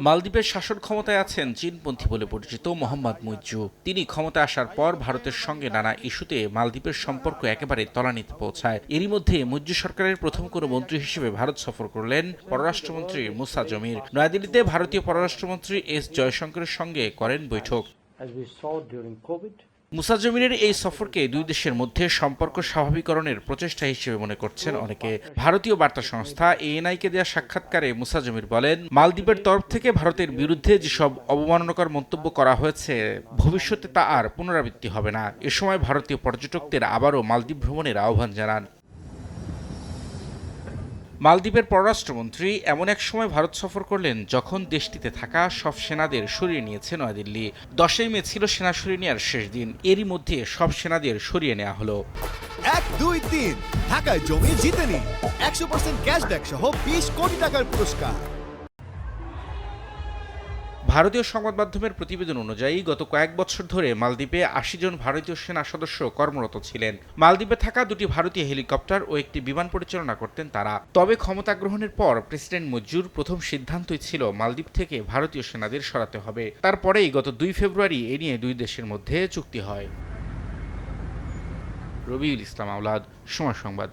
মালদ্বীপের শাসন ক্ষমতায় আছেন চীনপন্থী বলে পরিচিত মোহাম্মদ মুইজ্জু। তিনি ক্ষমতায় আসার পর ভারতের সঙ্গে নানা ইস্যুতে মালদ্বীপের সম্পর্ক একেবারে তলানিতে পৌঁছায়। এরই মধ্যে মুইজ্জু সরকারের প্রথম কোনো মন্ত্রী হিসেবে ভারত সফর করলেন পররাষ্ট্রমন্ত্রী মুসা জমির। নয়াদিল্লিতে ভারতীয় পররাষ্ট্রমন্ত্রী এস জয়শঙ্করের সঙ্গে করেন বৈঠক। As we saw during COVID. মুসা জমিনের এই সফরকে দুই দেশের মধ্যে সম্পর্ক স্বাভাবিকরণের প্রচেষ্টা হিসেবে মনে করছেন অনেকে। ভারতীয় বার্তা সংস্থা এএনআইকে দেওয়া সাক্ষাৎকারে মুসা জমির বলেন, মালদ্বীপের তরফ থেকে ভারতের বিরুদ্ধে যেসব অবমাননাকর মন্তব্য করা হয়েছে, ভবিষ্যতে তা আর পুনরাবৃত্তি হবে না। এ সময় ভারতীয় পর্যটকদের আবারও মালদ্বীপ ভ্রমণের আহ্বান জানান। মালদ্বীপের পররাষ্ট্রমন্ত্রী এমন এক সময় ভারত সফর করলেন যখন দেশটিতে থাকা সব সেনাদের সরিয়ে নিয়েছে নয়াদিল্লি। দশই মে ছিল সেনা সরিয়ে নেওয়ার শেষ দিন। এরই মধ্যে সব সেনাদের সরিয়ে নেওয়া হলো। এক, দুই, তিন। ঢাকায় জমি জিতে নিন। একশো পার্সেন্ট ক্যাশব্যাক সহ বিশ কোটি টাকার পুরস্কার। ভারতীয় সংবাদ মাধ্যমের প্রতিবেদন অনুযায়ী, গত কয়েক বছর ধরে মালদ্বীপে আশি জন ভারতীয় সেনা সদস্য কর্মরত ছিলেন। মালদ্বীপে থাকা দুটি ভারতীয় হেলিকপ্টার ও একটি বিমান পরিচালনা করতেন তারা। তবে ক্ষমতা গ্রহণের পর প্রেসিডেন্ট মজ্জুর প্রথম সিদ্ধান্তই ছিল, মালদ্বীপ থেকে ভারতীয় সেনাদের সরাতে হবে। তারপরেই গত দুই ফেব্রুয়ারি এ নিয়ে দুই দেশের মধ্যে চুক্তি হয়। রবিউল ইসলাম আওলাদ, সময় সংবাদ।